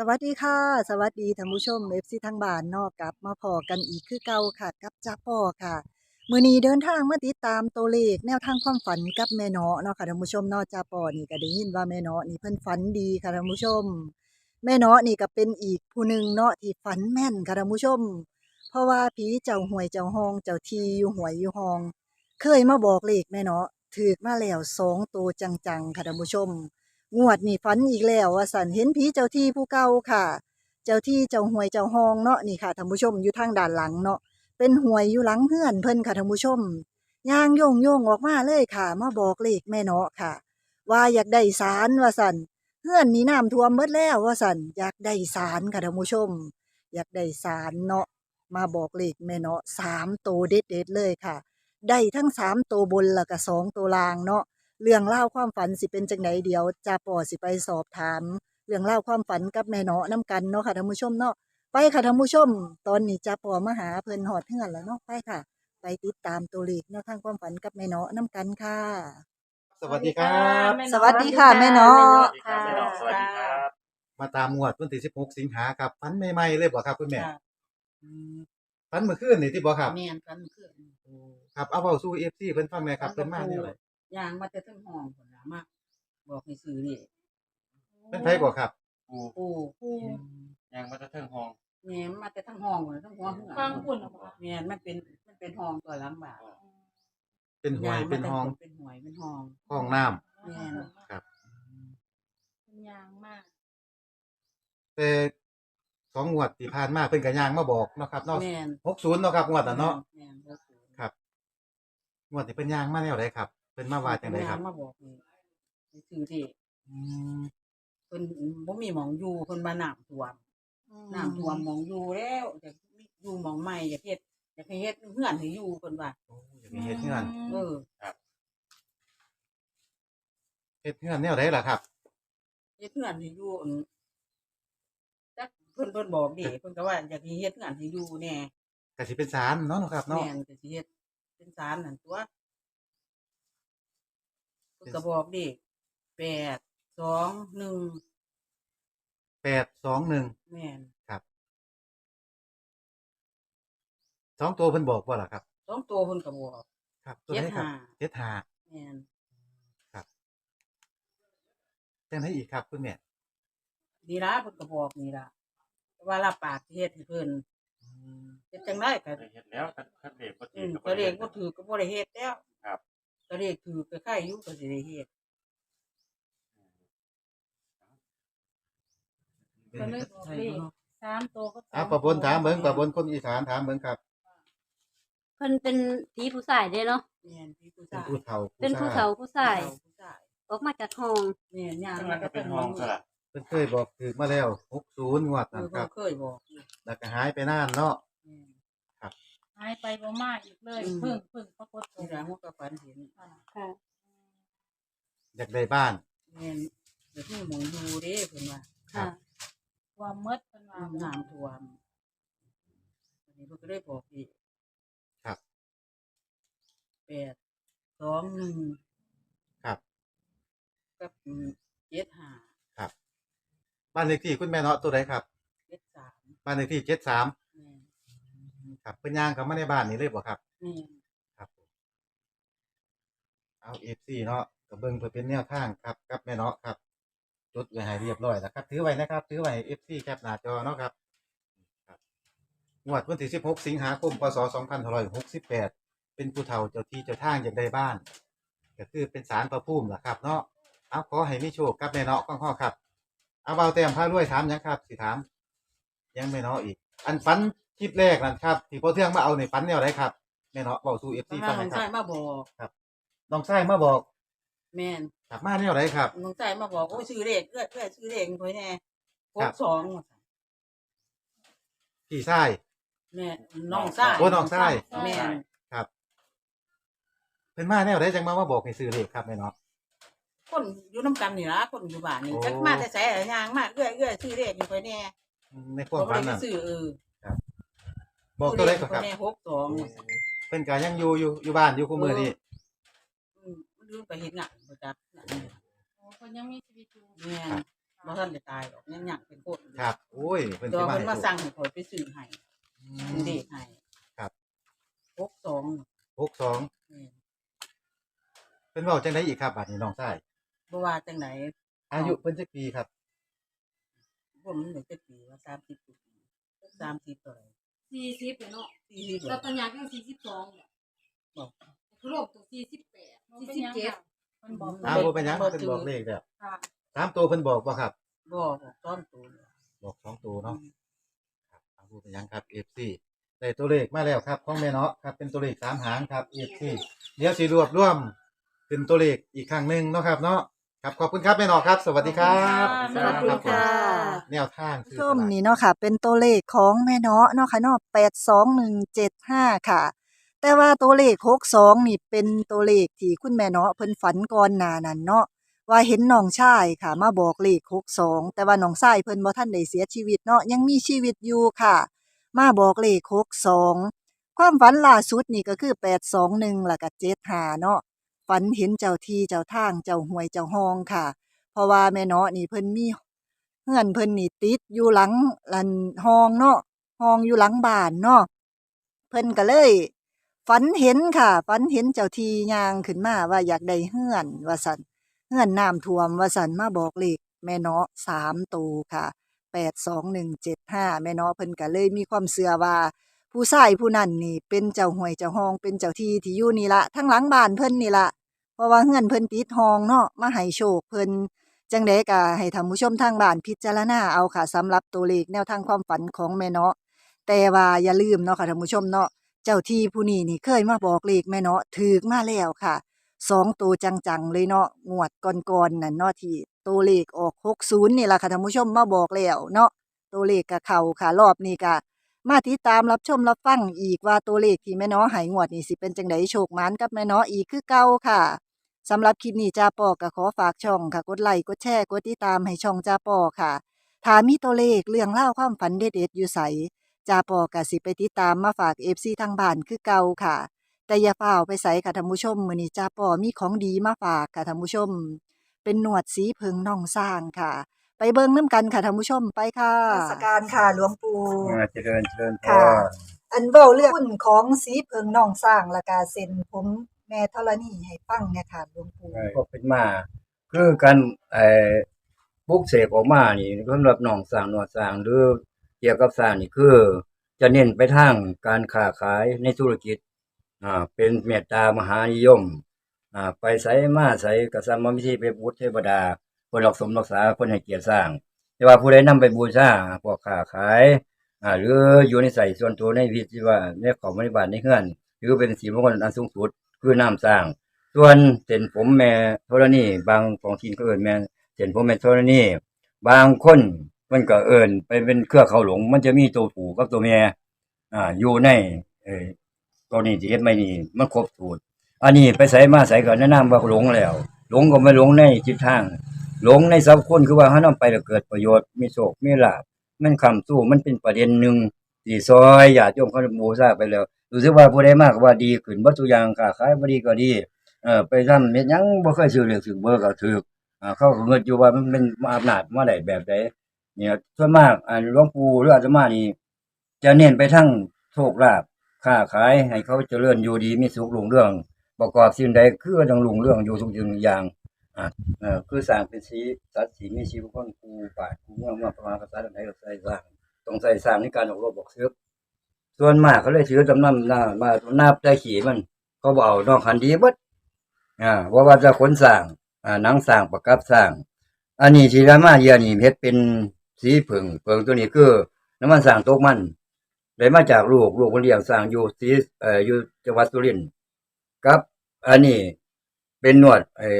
สวัสดีค่ะ สวัสดีท่านผู้ชม FC ทางบ้านนอกกลับมาพอกันอีกคือเก่าค่ะ กับจ้าป้อค่ะ มือนี้เดินทางมาติดตามตัวเลขแนวทางความฝันกับแม่เนาะเนาะค่ะท่านผู้ชมเนาะจ้าป้อนี่ก็ได้ยินว่าแม่เนาะนี่เพิ่นฝันดีค่ะท่านผู้ชม แม่เนาะนี่ก็เป็นอีกผู้หนึ่งเนาะที่ฝันแม่นค่ะท่านผู้ชม เพราะว่าผีเจ้าหวยเจ้าห้องเจ้าทีอยู่หวยอยู่ห้อง เคยมาบอกเลขแม่เนาะถูกมาแล้วสองตัวจังๆค่ะท่านผู้ชม งวดนี่ฝันอีกแล้วว่าสันเห็นผีเจ้าที่ผู้เก่าค่ะ เจ้าที่เจ้าหวยเจ้าห้องเนาะนี่ค่ะท่านผู้ชมอยู่ทางด้านหลังเนาะเป็นหวยอยู่หลังเพื่อนเพิ่นค่ะท่านผู้ชมย่างโยงโยงออกมาเลยค่ะมาบอกเลขแม่เนาะค่ะ ว่าอยากได้สารว่าสันเพื่อนนี่น้ำท่วมเบิดแล้วว่าสันอยากได้สารค่ะท่านผู้ชม อยากได้สารเนาะมาบอกเลขแม่เนาะสามตัวเด็ดๆเลยค่ะ ได้ทั้งสามตัวบนแล้วก็สองตัวล่างเนาะ เรื่องเล่าวความฝันสิเป็นจังไดเดียวจ่าปอสิไปสอบถาม เรื่องเล่าวความฝันกับแม่เนาะน้กันเนาะค่ะท่านผู้ชมเนาะไปค่ะท่านผู้ชม ตอนนี้จ่าปอมาหาเพิ่นหอดเฮือนแล้วเนาะไปค่ะ ไปติดตามตัวเลขแนวทางความฝันกับแม่เนาะน้กันค่ะ สวัสดีครับ สวัสดีค่ะแม่เนาะสวัสดีครับแม่เนาะสวัสดีครับ มาตามงวดวันที่16 สิงหาครับฟันใหม่ๆเลยบ่ครับคุณแม่ค่ะอืมฟันเมื่อคืนนี่ที่บ่ครับ แม่นกันคือ ครับเอาเว้าสู่ FC เพิ่นฟังหน่อยครับเพิ่นมาแนวไหน ย่างมาแต่ทั้งห้องพุ่นล่ะมาบอกให้ซื้อนี่เป็นไผบ่ครับ ปูปู่ปู่ยังมาจะเทิงห้องแม่นมาแต่ทั้งห้องพุ่นทั้งหัวเหือฟังพุ่นเหรอคะแม่นมันเป็นมันเป็นห้องตัวหลังบ้านเป็นหวยย่างมาเป็นแต่ห้องเป็นหวยเป็นห้องห้องน้ำ แม่น ครับ เป็นยางมากแต่สองงวดที่ผ่านมาเพิ่นก็ย่างมาบอกเนาะครับเนาะแม่น60เนาะครับงวดน่ะเนาะแม่นบ่ถูกครับงวดนี้เพิ่นย่างมาแนวใดครับ เพิ่นมาว่าจังไดครับย่างมาบอกนี่ให้ซื้อที่อืมเพิ่นบ่มีหมองอยู่เพิ่นมาน้ำท่วมน้ำท่วมหมองอยู่แล้วอยากอยู่หมองใหม่อยากเฮ็ดอยากให้เฮ็ดเฮือนให้อยู่เพิ่นว่าโอ้อยากมีเฮ็ดเฮือนเออเฮ็ดเฮือนแนวใดล่ะครับ เฮ็ดเงินให้อยู่อั่นจักเพิ่นเพิ่นบอกดิเพิ่นก็ว่าอยากให้เฮ็ดเงินให้อยู่แน่ก็สิเป็นศาลเนาะเนาะครับเนาะ แม่นก็สิเฮ็ดเป็นศาลนั่นตัว เพิ่นก็บอกดิแปดสองหนึ่ง821แม่นสองตัวเพิ่นบอกว่าล่ะครับสองตัวเพิ่นก็บอกครับตัวไหนครับเจ็ดห้า75แม่นจังไดอีกครับคุณแม่นี่ล่ะเพิ่นก็บอกนี่ล่ะแต่ว่ารับปากสิเฮ็ดให้เพิ่นเฮ็ดจังได๋ก็ได้เห็นแล้วคัดเด็กก็อืถือมกับก็เลขบ่ถือก็บ่ได้เฮ็ดแล้วครับ ก็เลขถือก็ใครอยู่ก็สิได้เฮ็ดก็เลยบอกเลขสามตัวก็สอะประบนถามเบิ่งประบนคนอีสานถามเบิ่งครับ เพิ่นเป็นผีผู้ชายเด้เนาะแม่นพี่ผู้เป็นชายผู้เฒ่าเป็นผู้เฒ่าผู้ชายผู้ชายออกมาจากห้องแม่นย่างข้างมาล่างก็ก็เป็เป็นนห้ห้อองงสลับเพิ่นเคยบอกถึกมาแล้ว60งวดเอนั่อนครับเคยบอกอยู่แล้วก็หายไปนานเนาะแม่น หายไปบ่มาอีกเลยอืม เพิ่งเพิ่งปรากฏตัที่วร้านหัวกระปันเห็นค่ะ อยากได้บ้าน แม่นเดี๋ยวนี้หมองอยู่เด้เพิ่นว่าครัค่ะบความมดเป็นว่าน้ำท่วมอันนี้เพิ่นก็ได้บอกอีกครับ แปดสองหนึ่งครับกับเจ็ดห้าครับบ้านเลขที่คุณแม่เนาะตัวใดครับเจ็ดสามบ้านเลขที่73แม่น ครับเพิ่นย่างเข้ามาในบ้านนี่เลยบ่ครับแม่นครับผมเอา FC เนาะก็เบิ่งเพื่อเป็นแนวทางครับกับแม่เนาะครับ จดไว้ให้เรียบร้อยแล้วครับ ถือไว้นะครับ ถือไว้ให้ FC แคปหน้าจอเนาะครับครับงวดวันที่ 16 สิงหาคม พศ 2568 เป็นผู้เฒ่าเจ้าที่เจ้าทางอยากได้บ้าน ก็คือเป็นศาลพระภูมิล่ะครับ เนาะเอาขอให้มีโชคกับแม่เนาะข้อๆครับ เอาเบาแต้มพารวยถามหยังครับสิถาม ยังไม่เนาะอีก อันฝัน คลิปแรกนั่นครับที่พ่อเทืองมาเอาในฝันแนวไรครับแม่เนาะเบาสู่ FC กำลัฟังงน้หอนะงครัชาบยมาบอก น้องชายมาบอกแม่นกลับมาแนวไรครับ น้องชายมาบอกโอ้ยชื่อเลขเอื้อยเอื้อยชื่อเลขเพิ่นแน่หครักบสองว่าซั่นพี่ชายแม่น้องชายโอ้น้องชาย แม่นครับเพิ่นมาแนวไรจังมามาบอกให้ซื้อเลขครับแม่เนาะ คนอยู่น้ำกันนี่ล่ะคนอยู่บ้านนี่โอ้ จักมาแต่ไสอะย่างมาเอื้อยเอื้อยชื่อเลขอยู่เพิ่นแน่ในความฝันบ่ได้นั่นไปซื้อเออ บอกตัวไรก็ครับ แม่หกสองว่าซั่นเพิ่นก็ยังอยู่อยู่อยู่บ้านอยู่คู่มือนี่อืมมันลืมไปเฮ็ดงานบ่จักนั่นโอ้คนยังมีชีวิตอยู่แม่นบ่ทันได้ตายหรอกยังหยังเป็นคนอยู่ครับโอ้ยเพิ่นตัวสิมาเพิ่นให้มาโชสั่คงให้ข่อยไปซื้อให้อืเป็นมเด็กให้ครับ หกสองหกสองนี่เป็นเว้าจังไดอีกครับบัดนี้น้องชายบ่ว่าจังไดอายุเพิ่นจักปีครับบ่มันได้จักปีว่า30ปี30เท่าไหร่ สี่สิบเนาะ40แล้วตอนยังสี่สิบสองเนี่ยบอกคือโลกตัวสี่สิบแปดมันสี่เป็นสิบหยังเจ็ดค่ะมันบอกอ้าวบ่เป็นหยังเพิ่นบอกเลขแล้วค่ะสามตัวเพิ่นบอกบ่ครับบ่บอกต้อนตัวเลยบอกสองตัวเนาะครับเอาบ่เป็นหยังครับ FC ได้ตัวเลขมาแล้วครับของแม่เนาะครับเป็นตัวเลขสามหางครับ FC เดี๋ยวสิรวบรวมเป็นตัวเลขอีกครั้งหนึงเนาะครับเนาะครับขอบคุณครับแม่เนาะครับ สวัสดีครับ สวัสดีค่ะ แนวทางชมนี่เนาะค่ะ เป็นตัวเลขของแม่เนาะเนาะค่ะเนาะแปดสองหนึ่งเจ็ดห้าค่ะ แต่ว่าตัวเลขหกสองนี่เป็นตัวเลขที่คุณแม่เนาะเพิ่นฝันก่อนหน้านั้นเนาะว่าเห็นน้องชายค่ะ มาบอกเลขหกสองแต่ว่าน้องชายเพิ่นบ่ทันได้เสียชีวิตเนาะยังมีชีวิตอยู่ค่ะ มาบอกเลขหกสองความฝันล่าสุดนี่ก็คือแปดสองหนึ่งแล้วก็เจ็ดห้าเนาะฝันเห็นเจ้าที่เจ้าทางเจ้าหวยเจ้าห้องค่ะ เพราะว่าแม่เนาะนี่เพิ่นมี เฮือนเพิ่นนี่ติดอยู่หลังลันห้องเนาะห้องอยู่หลังบ้านเนาะเพิ่นก็เลยฝันเห็นค่ะฝันเห็นเจ้าทียางขึ้นมาว่าอยากได้เฮือนว่าซั่นเฮือนน้ำท่วมว่าซั่นมาบอกเลขแม่เนาะสามตัวค่ะแปดสองหนึ่งเจ็ดห้าแม่เนาะเพิ่นก็เลยมีความเชื่อว่าผู้ชายผู้นั้นนี่ เป็นเจ้าหวยเจ้าห้องเป็นเจ้าที่ที่อยู่นี่ละทั้งหลังบ้านเพิ่นนี่ละเพราะว่าเฮือนเพิ่นติดห้องเนาะมาให้โชคเพิ่น จังไดก็ให้ท่านผู้ชมทางบ้านพิจารณาเอาค่ะสำหรับตัวเลขแนวทางความฝันของแม่เนาะแต่ว่าอย่าลืมเนาะค่ะท่านผู้ชมเนาะเจ้าที่ผู้นี้นี่เคยมาบอกเลขแม่เนาะถูกมาแล้วค่ะสองตัวจังๆเลยเนาะงวดก่อนๆนั่นเนาะที่ตัวเลขออก60นี่ล่ะค่ะท่านผู้ชมมาบอกแล้วเนาะตัวเลขก็เข้าค่ะรอบนี้ก็มาติดตามรับชมรับฟังอีกว่าตัวเลขที่แม่เนาะให้งวดนี้สิเป็นจังไดโชคมานกับแม่เนาะอีกคือเก่าค่ะ สำหรับคลิปนี้จ้าปอก็ขอฝากช่องค่ะ กดไลค์กดแชร์กดติดตามให้ช่องจ้าปอค่ะถ้ามีตัวเลขเรื่องเล่าวความฝันเด็ดๆอยู่ใสจ้าปอก็สิไปติดตามมาฝากเอฟซีทางบ้านคือเก่าค่ะ แต่อย่าเฝ้าวไปใส่ค่ะท่านผู้ชมมื้อนี้จ้าปอมีของดีมาฝากค่ะท่านผู้ชม เป็นหนวดสีเพิงน่องสร้างค่ะ ไปเบิ่งน้ำกันค่ะท่านผู้ชมไปค่ะสการค่ะหลวงปู่ อ่าเจริญเจริญพค่ะรอันเว้าเรื่องหุ้นของสีเพิงน่องสร้างและกาเซ็นผม แม่ธรณีให้ฟังเนี่ยค่ะหลวงปู่ก็เป็นมาคือการไอ้ปลุกเสกออกมานี่สำหรับหนองสร้างหนวดสร้างหรือเกี่ยวกับสร้างนี่คือ จะเน้นไปทางการค้าขายในธุรกิจอ่าเป็นเมตตามหานิยมอ่าไปใส่มาใส่กระสัมมิธีไปบูชเทวดาคนรักสมรักษาคนให้เกียรติสร้าง แต่ว่าผู้ใดนำไปบูชาพวกค้าขายอ่าหรืออยู่ในใส่ส่วนตัวในวิธีว่าในของบริบาลในเฮือนหรือเป็นสีมงคลอันสูงสุด คือน้ำสร้าง ส่วนเส้นผมแม่ธรณีบางของทีนก็เอิ้นแม่เส้นผมแม่ธรณีบางคนมันก็เอิ้นไปเป็นเครือเขาหลง มันจะมีตัวผูกับตัวแม่อ่าอยู่ในเออตัวนี้ที่เฮ็ดไม่นี่มันครบสูตรอันนี้ไปใส่มาใส่ก็แนะนำว่าหลงแล้ว หลงก็ไม่หลงในจิตทาง หลงในสัพคนคือว่าเฮานำไปแล้วเกิดประโยชน์มีโชคมีลาภมันคำสู้มันเป็นประเด็นหนึ่ง ที่ซอยญาติโยมเขาบูชาไปแล้วรู้สึกว่าผู้ใดมากว่าดีขึ้นบ่ทุกอย่างค้าขายบ่ดีก็ดีเออไปทำเฮ็ดหยังบ่เคยซื้อเลขซื้อเบอร์ก็ถูกอ่าเขาก็เงินอยู่ว่ามันเป็นอำนาจมาได้แบบใดเนี่ยส่วนมากอ่าหลวงปู่หรืออาตมานี่จะเน้นไปทั้งโชคลาภค้าขายให้เขาเจริญอยู่ดีมีสุขรุ่งเรือง ประกอบสิ่งใดคือต้องรุ่งเรืองอยู่ทุกสิ่งทุกอย่างอ่าเออคือสร้างเป็นสีสัตว์สีมีชีวิตคนกูป่ากูเมืองมาประมาณภาษาใดก็ใส่สร้าง ต้องใส่สร้างในการออกรบบอกเสือส่วนมากเขาเลยถือจำนำหน้ามานับได้ขี่มัน เขาบเอกนอกคันดีบดอ่าว่าว่าจะขนสร้างอ่าหนังสร้างประกับสร้างอันนี้ที่รามาเยียนี่เฮ็ดเป็นสีผึ่งเผึ่งตัวนี้คือน้ำมันสร้างตกมันได้มาจากลูกลูกคนเลี้ยงสร้างอยู่สีเอ่ออยู่จังหวัดสุรินทร์กับ อันนี้เป็นนวดไอ้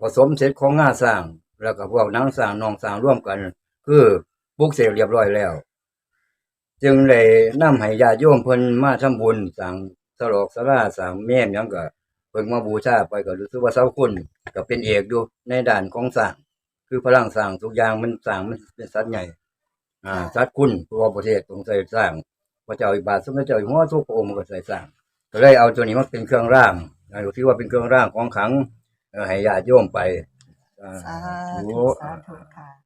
ผสมเสร็จของงาสร้าง แล้วก็พวกนังสร้างนองสร้างร่วมกัน คือปลุกเสกเรียบร้อยแล้ว จึงเลยนำให้ญาติโยมเพิ่นมาทำบุญสร้างสลอกสลาสร้างแม่มหยังก็เพิ่งมาบูชาไปก็รู้สึกว่าเสาคุณก็เป็นเอกอยู่ในด่านของสร้างคือพลังสร้างทุกอย่างมันสร้างมันเป็นสัตว์ใหญ่ อ่าสัตว์คุณเพราะว่าประเทศต้องใส่สร้างพระเจ้าอิบาทสมเด็จเจ้าอยู่หัวทุกพระองค์มันก็ใส่สร้างก็เลยเอาตัวนี้มาเป็นเครื่องร่างอ่าที่ว่าเป็นเครื่องร่างของขลังเอ่อให้ญาติโยมไปอ่า สาโอ้ธุสาธุค่ะ